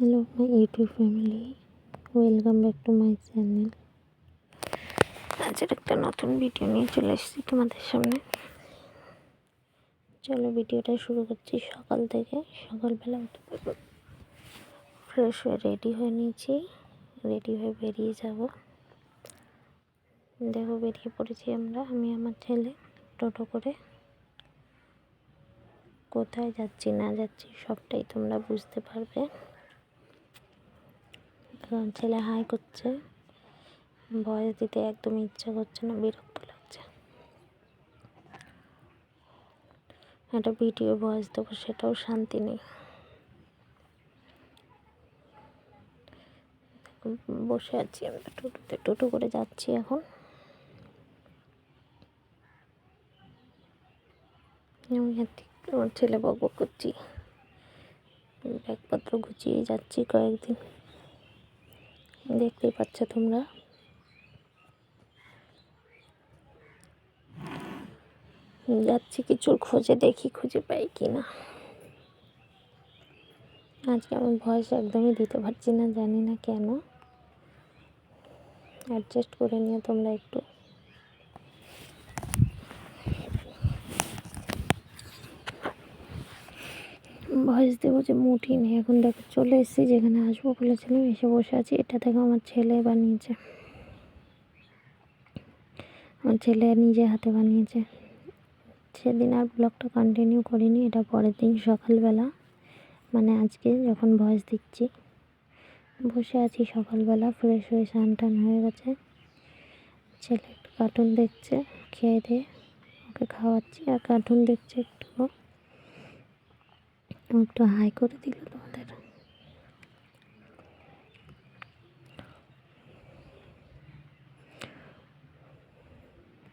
Hello my YouTube family welcome back to my channel আজের একটা নতুন ভিডিও নিয়ে চলে এসেছি তোমাদের সামনে। চলো ভিডিওটা শুরু করছি সকাল থেকে। সকালবেলা উঠে ফ্রেশ হয়ে রেডি হয়ে নিয়েছি। রেডি হয়ে বেরিয়ে যাব। দেখো বেরিয়ে পড়েছি আমরা, আমি আমার ছেলে, টোটো করে। কোথায় যাচ্ছি না যাচ্ছি সবটাই তোমরা বুঝতে পারবে। ছেলে হাই করছে। ভয়েস দিতে একদম ইচ্ছা করছে না, বিরক্ত লাগছে। একটা ভিডিও ভয়েস দেবো, সেটাও শান্তি নেই। বসে আছি আমরা টোটোতে, টোটো করে যাচ্ছি এখন। আমি আমার ছেলে বক করছি। ব্যাগপত্র গুছিয়ে যাচ্ছি কয়েকদিন। দেখতেই পাচ্ছ তোমরা। যাচ্ছি কিছুর খোঁজে, দেখি খুঁজে পাই কি না আজকে আমি ভয়েস একদমই দিতে পারছি না, জানি না কেন। অ্যাডজাস্ট করে নিও তোমরা একটু। ভয়েস দেবো যে মুঠি নেই এখন দেখো চলে এসেছি, যেখানে আসব বলেছিলাম এসে বসে আছি। এটা দেখো আমার ছেলে বানিয়েছে। আমার ছেলে নিজে হাতে বানিয়েছে। সেদিন আর ব্লগটা কন্টিনিউ করিনি, এটা পরের দিন সকালবেলা। মানে আজকে যখন ভয়েস দিচ্ছি। বসে আছি সকালবেলা ফ্রেশ হয়ে স্নান টান হয়ে গেছে। ছেলে একটু কার্টুন দেখছে, খেয়ে দিয়ে ওকে খাওয়াচ্ছি। আর কার্টুন দেখছে একটু হাই করে দিল তোমাদের।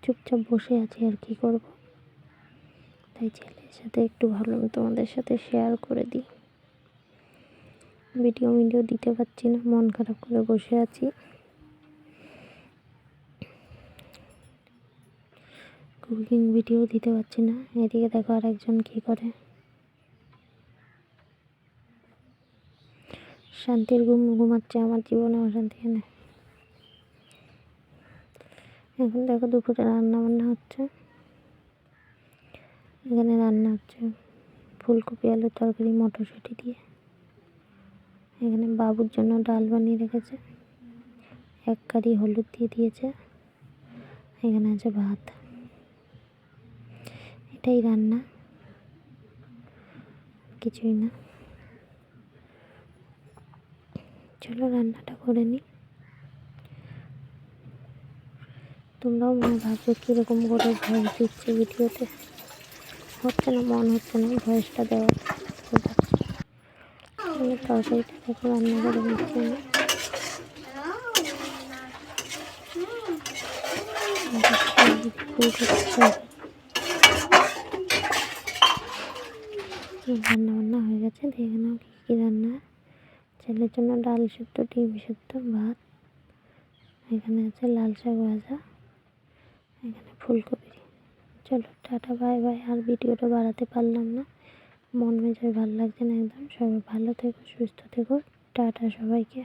চুপচাপ বসে আছি আর কি করব? তাই ছেলের সাথে একটু ভাবলাম তোমাদের সাথে শেয়ার করে দিই। ভিডিও ভিডিও দিতে পারছি না, মন খারাপ করে বসে আছি। কুকিং ভিডিও দিতে পারছি না। এদিকে দেখো আর একজন কী করে। শান্তির ঘুম ঘুমাচ্ছে, আমার জীবনে অশান্তি এনে এখন দেখো দুপুরে রান্না বান্না হচ্ছে। এখানে রান্না হচ্ছে ফুলকপি, আলুর তরকারি, মটরশুঁটি দিয়ে। এখানে বাবুর জন্য ডাল বানিয়ে রেখেছে। এক কারি হলুদ দিয়ে দিয়েছে। এখানে আছে ভাত। এটাই রান্না। কিছুই না। চলো, রান্নাটা করে নিই তোমরাও মনে ভাবছ কীরকম করে ভয়েস দিচ্ছে ভিডিওতে? হচ্ছে না, মন হচ্ছে না ভয়েসটা দেওয়ার রান্না রান্না বান্না হয়ে গেছে, দেখে নাও কী কী রান্না। ছেলের জন্য ডাল সেদ্ধ, ডিম সেদ্ধ, ভাত। এখানে আছে লাল শাক ভাজা। এখানে ফুলকপি। চলো, টাটা, বাই বাই। আর ভিডিওটা বাড়াতে পারলাম না। মন মেজাজ ভালো লাগছে না একদম। সবাই ভালো থেকো, সুস্থ থেকো। টাটা সবাইকে।